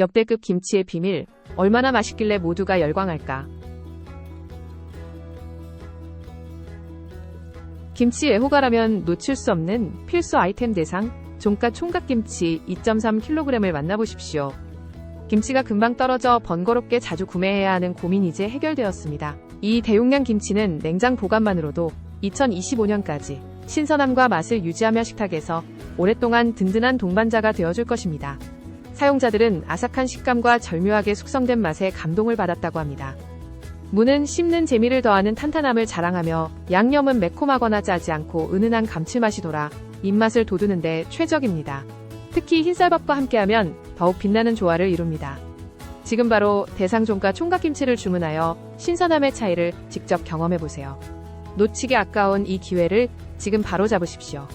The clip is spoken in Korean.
역대급 김치의 비밀, 얼마나 맛있길래 모두가 열광할까. 김치 애호가라면 놓칠 수 없는 필수 아이템 대상, 종가 총각김치 2.3kg을 만나보십시오. 김치가 금방 떨어져 번거롭게 자주 구매해야 하는 고민이 이제 해결되었습니다. 이 대용량 김치는 냉장 보관만으로도 2025년까지 신선함과 맛을 유지하며 식탁에서 오랫동안 든든한 동반자가 되어줄 것입니다. 사용자들은 아삭한 식감과 절묘하게 숙성된 맛에 감동을 받았다고 합니다. 무는 씹는 재미를 더하는 탄탄함을 자랑하며 양념은 매콤하거나 짜지 않고 은은한 감칠맛이 돌아 입맛을 돋우는데 최적입니다. 특히 흰쌀밥과 함께하면 더욱 빛나는 조화를 이룹니다. 지금 바로 대상종가 총각김치를 주문하여 신선함의 차이를 직접 경험해보세요. 놓치기 아까운 이 기회를 지금 바로 잡으십시오.